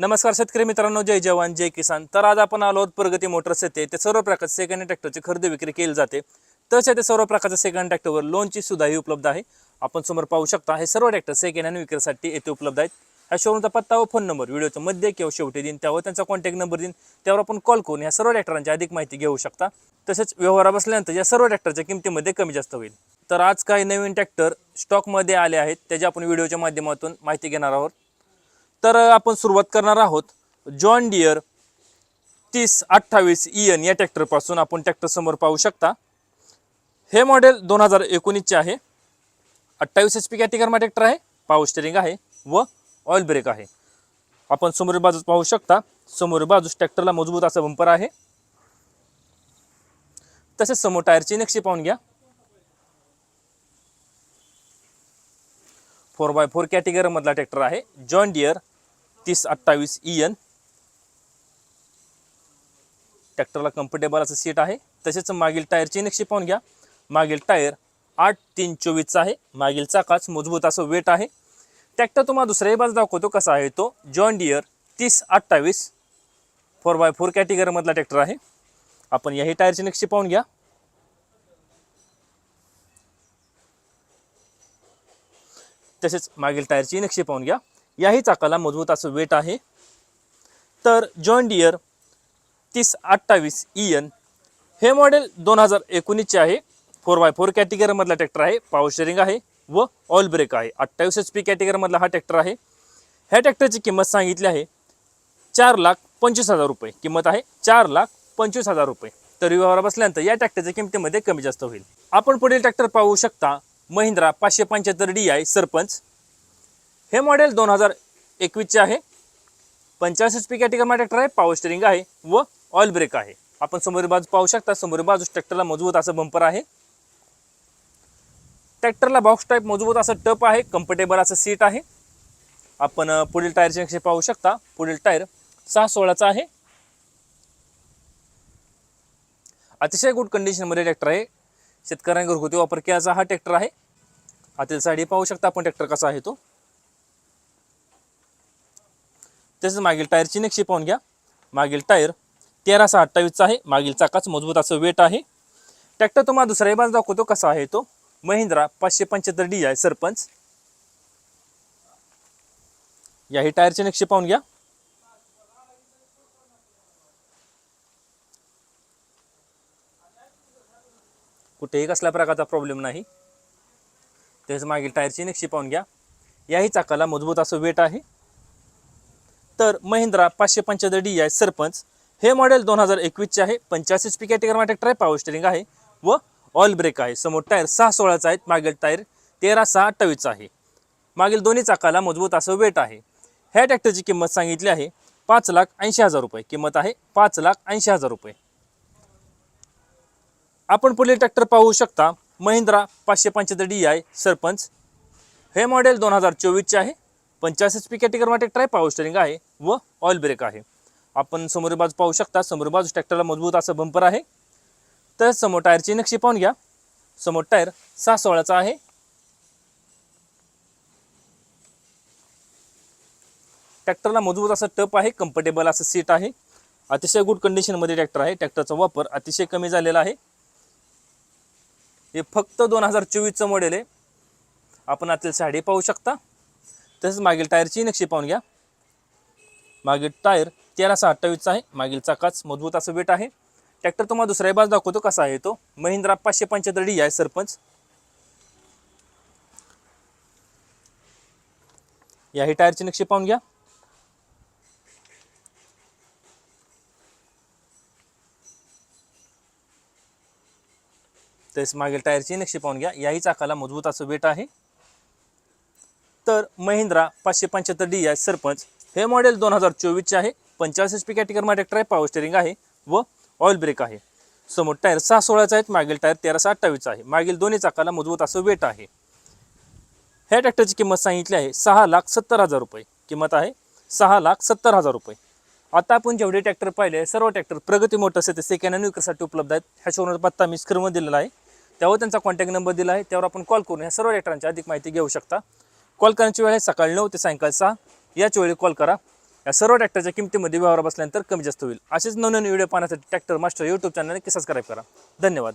नमस्कार शेतकरी मित्रांनो जय जवान जय किसान. तर आज आपण आलो आहोत प्रगती मोटर्स येते ते सर्व प्रकारचे सेकंड हँड ट्रॅक्टरची खरेदी विक्री केली जाते. तसेच येथे सर्व प्रकारच्या सेकंड ट्रॅक्टरवर लोनची सुद्धाही उपलब्ध आहे. आपण समोर पाहू शकता हे सर्व ट्रॅक्टर सेकंड हँड विक्रीसाठी येथे उपलब्ध आहेत. ह्या शोरूमचा पत्ता व फोन नंबर व्हिडिओच्या मध्ये किंवा शेवटी देईन त्यावर त्यांचा कॉन्टॅक्ट नंबर देईन त्यावर आपण कॉल करून या सर्व ट्रॅक्टरांची अधिक माहिती घेऊ शकता. तसेच व्यवहारा बसल्यानंतर या सर्व ट्रॅक्टरच्या किमतीमध्ये कमी जास्त होईल. तर आज काही नवीन ट्रॅक्टर स्टॉकमध्ये आले आहेत त्याची आपण व्हिडिओच्या माध्यमातून माहिती घेणार आहोत. तर आपण सुरुवात करणार आहोत. जॉन डियर तीस अठ्ठावीस ई एन या ट्रॅक्टरपासून आपण ट्रॅक्टर समोर पाहू शकता. हे मॉडेल दोन हजार एकोणीसचे आहे. अठ्ठावीस एच पी कॅटेगरमा ट्रॅक्टर आहे. पावर स्टेरिंग आहे व ऑइल ब्रेक आहे. आपण समोरील बाजूस पाहू शकता. समोरील बाजूस ट्रॅक्टरला मजबूत असा बंपर आहे. तसेच समोर टायरची नक्षी पाहून घ्या. फोर बाय फोर कॅटेगरीमधला ट्रॅक्टर आहे. जॉन डियर तीस अठ्ठावीस ई एन ट्रॅक्टरला कम्फर्टेबल असं सीट आहे. तसेच मागील टायरची नक्षी पाहून घ्या. मागील टायर आठ तीन चोवीसचा आहे. मागील चाकाच मजबूत असं वेट आहे. ट्रॅक्टर तुम्हाला दुसऱ्याही बाजू दाखवतो कसा आहे तो. जॉन डियर तीस अठ्ठावीस फोर बाय फोर कॅटेगरीमधला ट्रॅक्टर आहे. आपण याही टायरची नक्षी पाहून घ्या. तसेच मागील टायरची नक्षी पाहून घ्या. याही चाकाला मजबूत असं वेट आहे. तर जॉन डियर तीस अठ्ठावीस ई एन हे मॉडेल दोन हजार एकोणीसचे आहे. फोर बाय फोर कॅटेगरीमधला ट्रॅक्टर आहे. पावर शेअरिंग आहे व ऑल ब्रेक आहे. अठ्ठावीस एच पी कॅटेगरीमधला हा ट्रॅक्टर आहे. ह्या ट्रॅक्टरची किंमत सांगितली आहे चार लाख पंचवीस हजार रुपये. किंमत आहे चार लाख पंचवीस हजार रुपये. तर व्यवहार बसल्यानंतर या ट्रॅक्टरच्या किमतीमध्ये कमी जास्त होईल. आपण पुढील ट्रॅक्टर पाहू शकता महिंद्रा पाचशे पंच्याहत्तर डी आय सरपंच हे मॉडेल दोन हजार एकवीसचे आहे. पंचाळीस एच पी कॅटेगरी ट्रॅक्टर आहे पावर स्टेरिंग आहे व ऑइल ब्रेक आहे. आपण समोर बाजू पाहू शकता समोर बाजू ट्रॅक्टरला मजबूत असं बंपर आहे. ट्रॅक्टरला बॉक्स टाईप मजबूत असं टप आहे कम्फर्टेबल असं सीट आहे. आपण पुढील टायरचे नक्षे पाहू शकता. पुढील टायर सहा सोळाचा आहे. अतिशय गुड कंडिशनमध्ये ट्रॅक्टर आहे. शेतकऱ्यांनी घरगुती वापर केल्याचा हा ट्रॅक्टर आहे. आतील साईड पाहू शकता आपण ट्रॅक्टर कसा आहे तो. तसेच मागील टायरची नक्षी पाहून घ्या. मागील टायर तेरा अठ्ठावीसचा आहे. मागील चाकाच मजबूत असं वेट आहे. ट्रॅक्टर तुम्हाला दुसऱ्याही बाजू दाखवतो कसा आहे तो. महिंद्रा पाचशे पंच्याहत्तर डी आहे सरपंच. याही टायरची नक्षी पाहून घ्या. कुठेही कसल्या प्रकारचा प्रॉब्लेम नाही. त्याच मागील टायरची नक्षी पाहून घ्या. याही चाकाला मजबूत असं वेट आहे. तर महिंद्रा पाचशे पंच्याहत्तर डी आय सरपंच. हे मॉडेल दोन हजार एकवीसचे आहे. पंच्याऐंशी एच पी कॅटेगरी ट्रॅक्टर आहे पॉवर स्टेरिंग आहे व ऑइल ब्रेक आहे. समोर टायर सहा सोळाचा आहेत. मागील टायर तेरा सहा अठ्ठावीसचा आहे. मागील दोन्ही चाकाला मजबूत असं वेट आहे. ह्या ट्रॅक्टरची किंमत सांगितली आहे पाच लाख ऐंशी हजार रुपये. किंमत आहे पाच लाख ऐंशी हजार रुपये. आपण पुढील ट्रॅक्टर पाहू शकता. महिंद्रा पाचशे पंच्याहत्तर डी आय सरपंच. हे मॉडेल दोन हजार चोवीसचे आहे. पंचाळीस एच पी कॅटेगरी ट्राय आहे पॉवर स्टेरिंग आहे व ऑइल ब्रेक आहे. आपण समोर बाजू पाहू शकता. समोर बाजू ट्रॅक्टरला मजबूत असं बंपर आहे. तर समोर टायरची नक्षी पाहून घ्या. समोर टायर सहा सोळाचा आहे. ट्रॅक्टरला मजबूत असं टप आहे. कम्फर्टेबल असं सीट आहे. अतिशय गुड कंडिशनमध्ये ट्रॅक्टर आहे. ट्रॅक्टरचा वापर अतिशय कमी झालेला आहे. हे फक्त दोन हजार चोवीसचं मॉडेल आहे. आपण आतील साडी पाहू शकता. तसेच मागील टायरची नक्षी पाहून घ्या. मागील टायर तेरा अठ्ठावीसचा आहे. मागील चाकाच मजबूत असं वेट आहे. ट्रॅक्टर तुम्हाला दुसऱ्या बाजू दाखवतो कसा आहे तो. महिंद्रा पाचशे पंच्याहत्तर डी आहे सरपंच. याही टायरची नक्षी पाहून घ्या. तसेच मागील टायरची नक्षी पाहून घ्या. याही चाकाला मजबूत असं वेट आहे. तर महिंद्रा पाचशे पंच्याहत्तर डी आय सरपंच हे मॉडेल दोन हजार चोवीसचे आहे. पंचाळीस एच पी कॅटेगरीमध्ये ट्रॅक्टर आहे पॉवर स्टेरिंग आहे व ऑइल ब्रेक आहे. समोर टायर सहा सोळाचा आहेत मागील टायर तेरा अठ्ठावीसचा आहे. मागील दोन्ही चाकाला मजबूत असं वेट आहे. ह्या ट्रॅक्टरची किंमत सांगितली आहे सहा लाख सत्तर हजार रुपये. किंमत आहे सहा लाख सत्तर हजार रुपये. आता आपण जेवढे ट्रॅक्टर पाहिले सर्व ट्रॅक्टर प्रगती मोटर्स येते सेकंड हँड विक्रीसाठी उपलब्ध आहेत. ह्या शोरूमचा पत्ता मी स्क्रीनवर दिलेला आहे. त्यावर त्यांचा कॉन्टॅक्ट नंबर दिला आहे. त्यावर आपण कॉल करून ह्या सर्व ट्रॅक्टरांची अधिक माहिती घेऊ शकता. कॉल करण्याची वेळ आहे. सकाळी नऊ ते सायंकाळी सहा. याच वेळी कॉल करा. या सर्व ट्रॅक्टरच्या किमतीमध्ये व्यवहार बसल्यानंतर कमी जास्त होईल. असेच नवीन व्हिडिओ पाहण्यासाठी ट्रॅक्टर मास्टर यूट्यूब चॅनलने नक्की सबस्क्राईब करा. धन्यवाद.